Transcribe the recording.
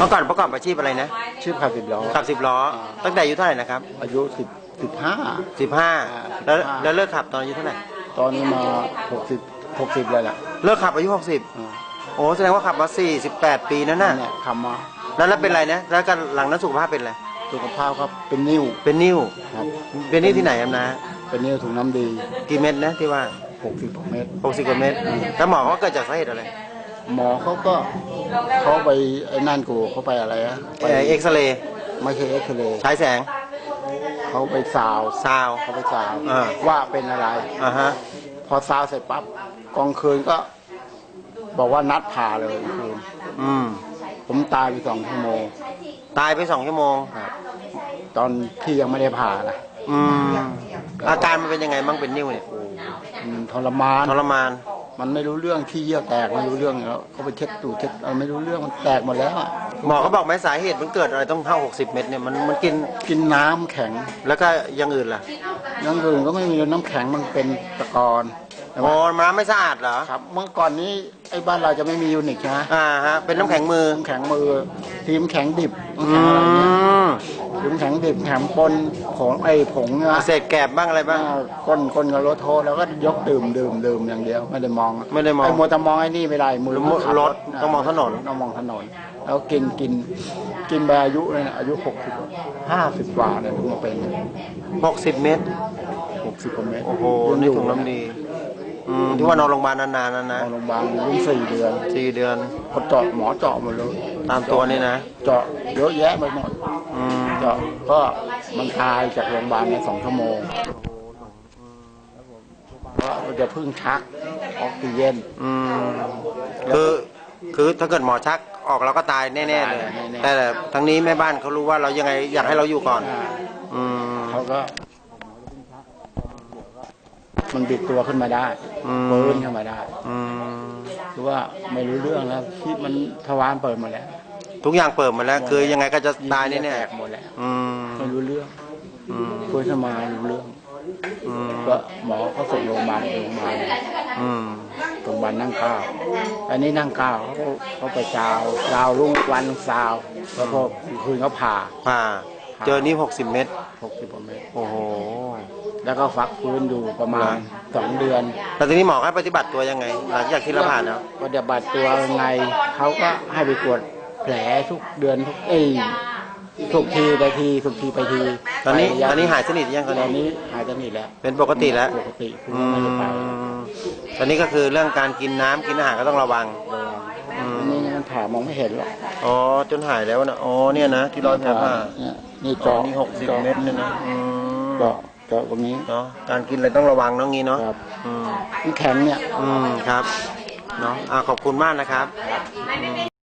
เมื่อก่อนประกอบอาชีพอะไรนะชื่อขับสิบล้อขับสิบล้อ ตั้งแต่อายุเท่าไหร่นะครับอายุสิบสิบห้าสิบห้าแล้ว15แล้วเลิกขับตอนอายุเท่าไหร่ตอนนี้มาหกสิบหกสิบเลยแหละเลิกขับอายุหกสิบอ่าโอ้แสดงว่าขับมาสี่สิบแปดปีนั่นน่ะเนี่ยทำมาแล้วแล้วเป็นไรนะแล้วกันหลังนั้นสุขภาพเป็นอะไรสุขภาพครับเป็นนิ้วเป็นนิ้วครับเป็นนิ้วที่ไหนครับนะ เป็นนิ้วถุงน้ำดีกี่เม็ดนะที่ว่าหกสิบเมตรหกสิบกว่าเม็ดแล้วหมอเขาว่าเกิดจากสาเหตุอะไร หมอเขาก็เขาไปไอ้นั่นกูเขาไปอะไรอะไปเอ่อเอ็กซเรย์ไม่ใช่เอ็กซเรย์ฉายแสง เขาไปซาวซาว เขาไปซาวอ่า ว่าเป็นอะไร อ่าฮะ พอซาวเสร็จปั๊บกองคืนก็ บอกว่านัดผ่าเลยคืนอืม ผมตายไปสองชั่วโมงตายไปสองชั่วโมง ครับตอนที่ยังไม่ได้ผ่านะอืม อาการมันเป็นยังไงบ้างเป็นนิ้วเนี่ยมันทรมานทรมาน มันไม่รู้เรื่องที่เยี่ยวแตกไม่รู้เรื่องแล้วเขาไปเช็ดตูดเช็ดอะไรไม่รู้เรื่องมันแตกหมดแล้วอะหมอเขาบอกไหมสาเหตุมันเกิดอะไรต้องเท่า60 เม็ดเนี่ยมันมันกินกินน้ำแข็งแล้วก็อยังอื่นล่ะอยังอื่นก็ไม่มีน้ำแข็งมันเป็นตะกอนใช่ไหมอ๋อน้ำไม่สะอาดเหรอครับ เมื่อก่อนนี้ไอ้บ้านเราจะไม่มียูนิคใช่ไหมอ่าฮะเป็นน้ำแข็งมือ น้ำแข็งมือทีมแข็งดิบอืน้ำแข็งอะไรเงี้ยม ทีมแข็งดิบแข็งปนผงไอ้ผงนะเศษแกบบ้างอะไรบ้างก้นก้นกับรถโทแล้วก็ยกดื่มดื่มดื่มอย่างเดียวไม่ได้มองไม่ได้มองไอ้มัวแต่มองไอ้นี่ไม่ได้มือรถขับรถต้องมองถนนต้องมองถนน แล้วกินกินกินไปอายุเลยนะอายุหกสิบห้าสิบกว่าเนี่ยถึงมาเป็น60เม็ดหกสิบกว่าเมตรโอ้โหนี่ถุงน้ำดี อืมที่ว่านอนโรงพยาบาลนานๆนั่นนนะอนโรงพยาบาลรุ่นสี่เดือนสี่เดือนเขาเจาะหมอเจาะหมดเลยตตามตัวนี่นะ เจาะเยอะแยะไปหมดอืมเจาะก็มันตายจากโรงพยาบาลในสองชั่วโมงเพราะมันจะพึ่งชักออกซิเจนอืมคือคือถ้าเกิดหมอชักออกเราก็ตายแน่ๆเลยตายแน่ๆแต่ทั้งนี้แม่บ้านเขารู้ว่าเรายังไงอยากให้เราอยู่ก่อนอ่าอืมเขาก็ มันบิดตัวขึ้นมาได้อืมฟื้นขึ้นมาได้ อืมคือว่าไม่รู้เรื่องแล้วที่มันทวารเปิดหมดแล้วทุกอย่างเปิดหมดแล้ว คือยังไงก็จะตายแน่แตกหมดแล้วๆอืมไม่รู้เรื่องอืมฟื้นขึ้นมารู้เรื่อง อืมก็หมอเขาส่งโรงพยาบาลโรงพยาบาลอืมโรงพยาบาลนั่งเก้าอันนี้นั่งเก้าเขาเขาไปจาวจาวรุ่งวันซาวแล้วพอคืนเขาผ่าผ่า เจอนี่60เม็ดหกสิบกว่าเมตร โอ้โห แล้วก็ฟักฟื้นอยู่ประมาณสองเดือนแล้วทีนี้หมอให้ปฏิบัติตัวยังไง หลังจากที่เราผ่านแล้ว ปฏิบัติตัวยังไงเขาก็ให้ไปตรวจแผลทุกเดือนทุกเอ้ยทุกทีไปทีทุกทีไปทีตอนนี้ไปตอนนี้หายสนิทยังตอนตอนนี้นี้หายสนิทแล้วเป็นปกติแล้ว ปกติคืออืไม่ได้ไปมตอนนี้ก็คือเรื่องการกินน้ำกินอาหารก็ต้องระวัง อืม อันนี้ มันผ่ามองไม่เห็นหรอกอ๋อจนหายแล้วนะอ๋อเนี่ยนะที่ร้อยแผลผ่าเนี่ยนี่อ๋อเจาะนี่หกสิบเม็ดเนี่ยนะอืมเจาะเจาะตรงนี้เนาะการกินอะไรต้องระวังเนาะงี้เนาะครับอืมน้ำแข็งเนี่ย อืมครับเนาะอ่าขอบคุณมากนะครับอืม